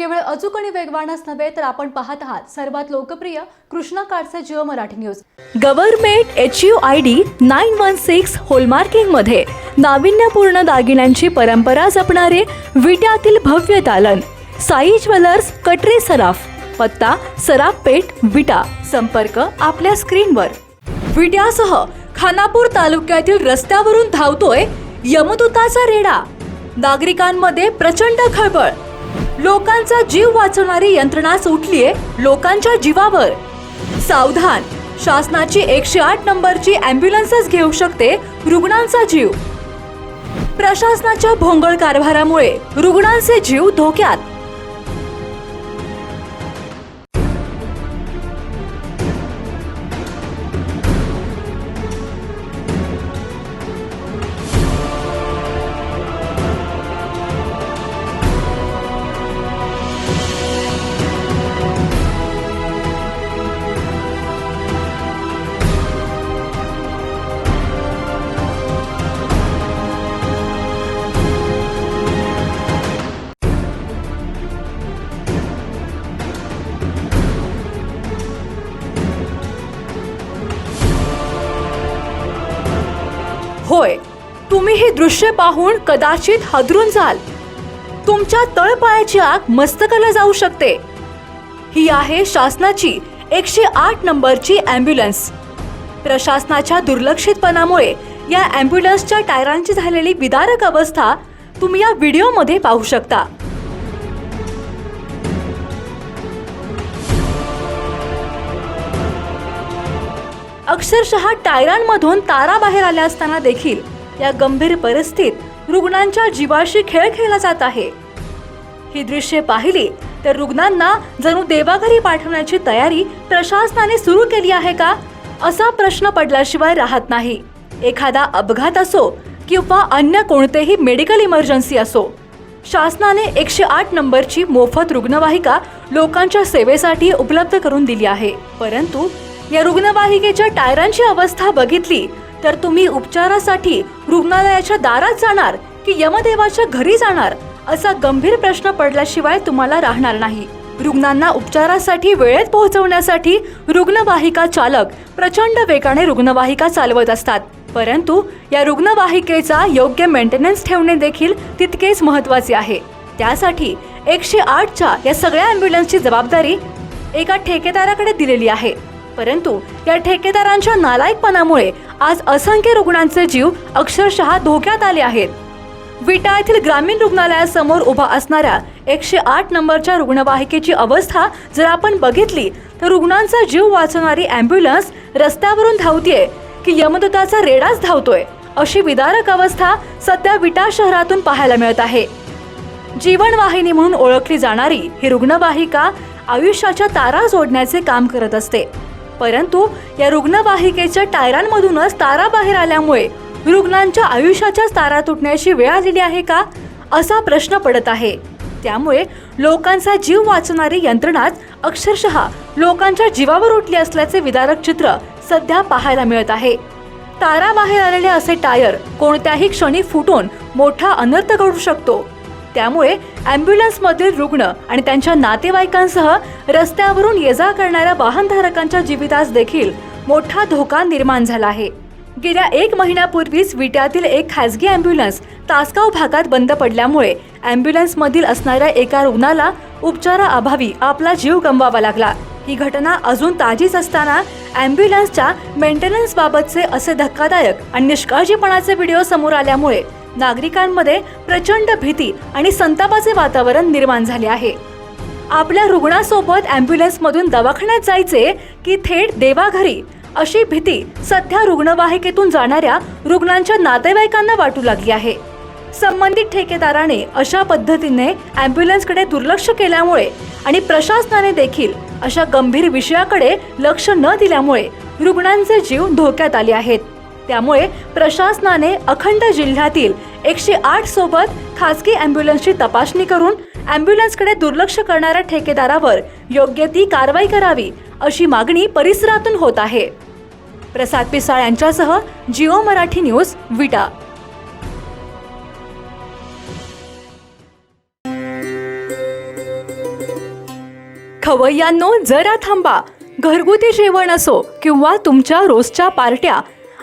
केवळ अचूक आणि वेगवानच नव्हे तर आपण पाहत आहात सर्वात लोकप्रिय कृष्णा कारचे Jio Marathi news. Government H U I D nine one six होलमार्किंगमध्ये नाविन्यपूर्ण दागिन्यांची परंपरा जपणारे विट्यातील भव्य दालन. साई ज्वेलर्स कटरे सराफ पत्ता सराफ पेठ विटा. संपर्क आपल्या स्क्रीनवर. विट्यासह खानापूर तालुक्यातील रस्त्यावरून धावतोय यमदूताचा रेडा. नागरिकांमध्ये प्रचंड खळबळ. लोकांचा जीव वाचवणारी यंत्रणा सुटलीये लोकांच्या जीवावर. सावधान. शासनाची एकशे आठ नंबरची अँब्युलन्सच घेऊ शकते रुग्णांचा जीव. प्रशासनाच्या भोंगळ कारभारामुळे रुग्णांचे जीव धोक्यात. तुम्ही हे दृश्य पाहून कदाचित हादरून जाल. तुमच्या तळपायाची आग मस्तकाला जाऊ शकते. ही आहे शासनाची एकशे आठ नंबरची अँब्युलन्स प्रशासनाच्या दुर्लक्षितपणामुळे या अँब्युलन्सच्या टायरांची झालेली विदारक अवस्था तुम्ही या व्हिडिओमध्ये पाहू शकता. अक्षरशः टायरांमधून तारा बाहेर आल्या असताना देखील या गंभीर परिस्थितीत रुग्णांच्या जीवाशी खेळ खेळला जात आहे. ही दृश्ये पाहिली तर रुग्णांना जणू देवाघरी पाठवण्याची तयारी प्रशासनाने सुरू केली आहे का? असा प्रश्न पडल्याशिवाय राहत नाही. एखादा अपघात असो किंवा अन्य कोणतेही मेडिकल इमर्जन्सी असो शासनाने एकशे आठ नंबरची मोफत रुग्णवाहिका लोकांच्या सेवेसाठी उपलब्ध करून दिली आहे. परंतु या रुग्णवाहिकेच्या टायरांची अवस्था बघितली तर तुम्ही उपचारासाठी रुग्णालयाच्या दारात जाणार की यमदेवाच्या घरी जाणार असा गंभीर प्रश्न पडल्याशिवाय तुम्हाला राहणार नाही. रुग्णांना उपचारासाठी वेळेत पोहोचवण्यासाठी रुग्णवाहिका चालक प्रचंड वेगाने रुग्णवाहिका चालवत असतात. परंतु या रुग्णवाहिकेचा योग्य मेंटेनन्स ठेवणे देखील तितकेच महत्त्वाचे आहे. त्यासाठी एकशे आठच्या या सगळ्या ॲम्ब्युलन्सची जबाबदारी एका ठेकेदाराकडे दिलेली आहे. परंतु या ठेकेदारांच्या नालायकपणामुळे आज असंख्य रुग्णांचे जीव अक्षरशः धोक्यात आले आहेत. विटा येथील ग्रामीण रुग्णालयासमोर उभा असणाऱ्या एकशे आठ नंबरच्या रुग्णवाहिकेची अवस्था जर आपण बघितली तर रुग्णांचा जीव वाचवणारी अँब्युलन्स रस्त्यावरून धावतीये की यमदूताचा रेडाच धावतोय अशी विदारक अवस्था सध्या विटा शहरातून पाहायला मिळत आहे. जीवनवाहिनी म्हणून ओळखली जाणारी ही रुग्णवाहिका आयुष्याच्या तारा जोडण्याचे काम करत असते. परंतु या रुग्णवाहिकेच्या टायरांमधूनच तारा बाहेर आल्यामुळे रुग्णांच्या आयुष्याच्याच तारा तुटण्याची वेळ आलेली आहे का असा प्रश्न पडत आहे. त्यामुळे लोकांचा जीव वाचणारी यंत्रणाच अक्षरशः लोकांच्या जीवावर उठली असल्याचे विदारक चित्र सध्या पाहायला मिळत आहे. तारा बाहेर आलेले असे टायर कोणत्याही क्षणी फुटून मोठा अनर्थ घडू शकतो. त्यामुळे अँब्युलन्समधील रुग्ण आणि त्यांच्या नातेवाईकांसह रस्त्यावरून ये जा करणाऱ्या वाहनधारकांच्या जीवितास देखील मोठा धोका निर्माण झाला आहे. गेल्या एक महिन्यापूर्वीच विट्यातील एक खासगी अँब्युलन्स तासगाव भागात बंद पडल्यामुळे अँब्युलन्समधील असणाऱ्या एका रुग्णाला उपचाराअभावी आपला जीव गमवावा लागला. ही घटना अजून ताजीच असताना अँब्युलन्सच्या मेंटेनन्सबाबतचे असे धक्कादायक आणि निष्काळजीपणाचे व्हिडिओ समोर आल्यामुळे नागरिकांमध्ये प्रचंड भीती आणि संतापाचे वातावरण निर्माण झाले आहे. आपल्या रुग्णासोबत ॲम्ब्युलन्समधून दवाखान्यात जायचे की थेट देवाघरी अशी भीती सध्या रुग्णवाहिकेतून जाणाऱ्या रुग्णांच्या नातेवाईकांना वाटू लागली आहे. संबंधित ठेकेदाराने अशा पद्धतीने ॲम्ब्युलन्सकडे दुर्लक्ष केल्यामुळे आणि प्रशासनाने देखील अशा गंभीर विषयाकडे लक्ष न दिल्यामुळे रुग्णांचे जीव धोक्यात आले आहेत. त्यामुळे प्रशासनाने अखंड जिल्ह्यातील एकशे आठ सोबत खासगी अँब्युलन्सची तपासणी करून अँब्युलन्सकडे दुर्लक्ष करणाऱ्या ठेकेदारावर योग्य ती कारवाई करावी अशी मागणी परिसरातून होत आहे. प्रसाद पिसाळ यांच्यासह जिओ मराठी न्यूज विटा. खवय्यांनो जरा थांबा. घरगुती जेवण असो किंवा तुमच्या रोजच्या पार्ट्या